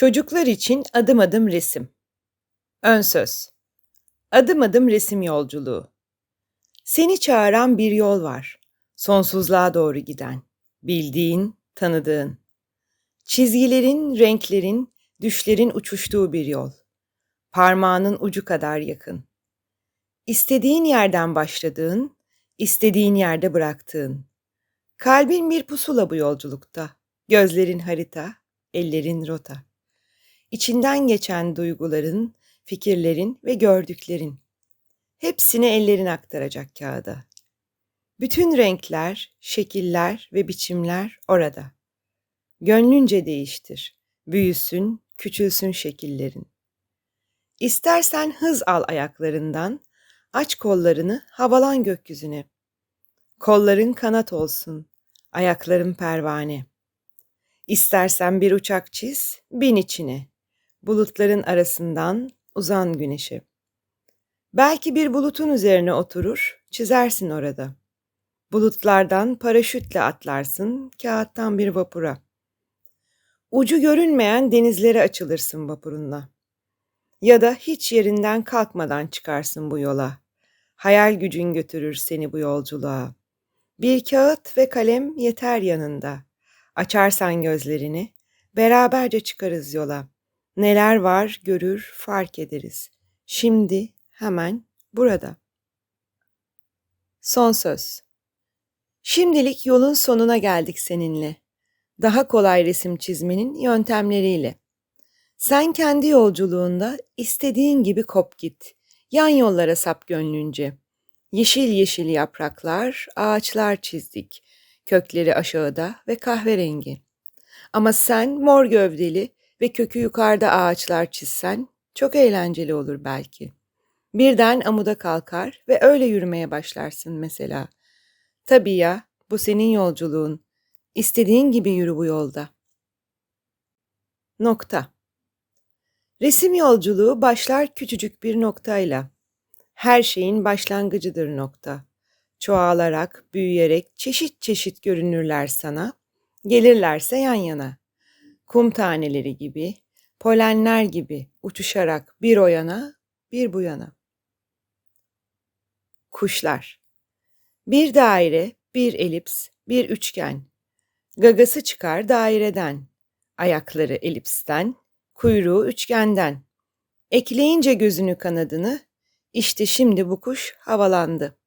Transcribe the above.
Çocuklar için adım adım resim. Ön söz. Adım adım resim yolculuğu. Seni çağıran bir yol var. Sonsuzluğa doğru giden. Bildiğin, tanıdığın. Çizgilerin, renklerin, düşlerin uçuştuğu bir yol. Parmağının ucu kadar yakın. İstediğin yerden başladığın, istediğin yerde bıraktığın. Kalbin bir pusula bu yolculukta. Gözlerin harita, ellerin rota. İçinden geçen duyguların, fikirlerin ve gördüklerin. Hepsini ellerin aktaracak kağıda. Bütün renkler, şekiller ve biçimler orada. Gönlünce değiştir. Büyüsün, küçülsün şekillerin. İstersen hız al ayaklarından, aç kollarını, havalan gökyüzüne. Kolların kanat olsun, ayakların pervane. İstersen bir uçak çiz, bin içine. Bulutların arasından uzan güneşe. Belki bir bulutun üzerine oturur, çizersin orada. Bulutlardan paraşütle atlarsın, kağıttan bir vapura. Ucu görünmeyen denizlere açılırsın vapurunla. Ya da hiç yerinden kalkmadan çıkarsın bu yola. Hayal gücün götürür seni bu yolculuğa. Bir kağıt ve kalem yeter yanında. Açarsan gözlerini, beraberce çıkarız yola. Neler var görür, fark ederiz. Şimdi, hemen, burada. Son söz. Şimdilik yolun sonuna geldik seninle. Daha kolay resim çizmenin yöntemleriyle. Sen kendi yolculuğunda istediğin gibi kop git. Yan yollara sap gönlünce. Yeşil yeşil yapraklar, ağaçlar çizdik. Kökleri aşağıda ve kahverengi. Ama sen mor gövdeli ve kökü yukarıda ağaçlar çizsen çok eğlenceli olur belki. Birden amuda kalkar ve öyle yürümeye başlarsın mesela. Tabii ya, bu senin yolculuğun. İstediğin gibi yürü bu yolda. Nokta. Resim yolculuğu başlar küçücük bir noktayla. Her şeyin başlangıcıdır nokta. Çoğalarak, büyüyerek çeşit çeşit görünürler sana, gelirlerse yan yana. Kum taneleri gibi, polenler gibi uçuşarak bir o yana, bir bu yana. Kuşlar. Bir daire, bir elips, bir üçgen. Gagası çıkar daireden. Ayakları elipsten, kuyruğu üçgenden. Ekleyince gözünü kanadını, işte şimdi bu kuş havalandı.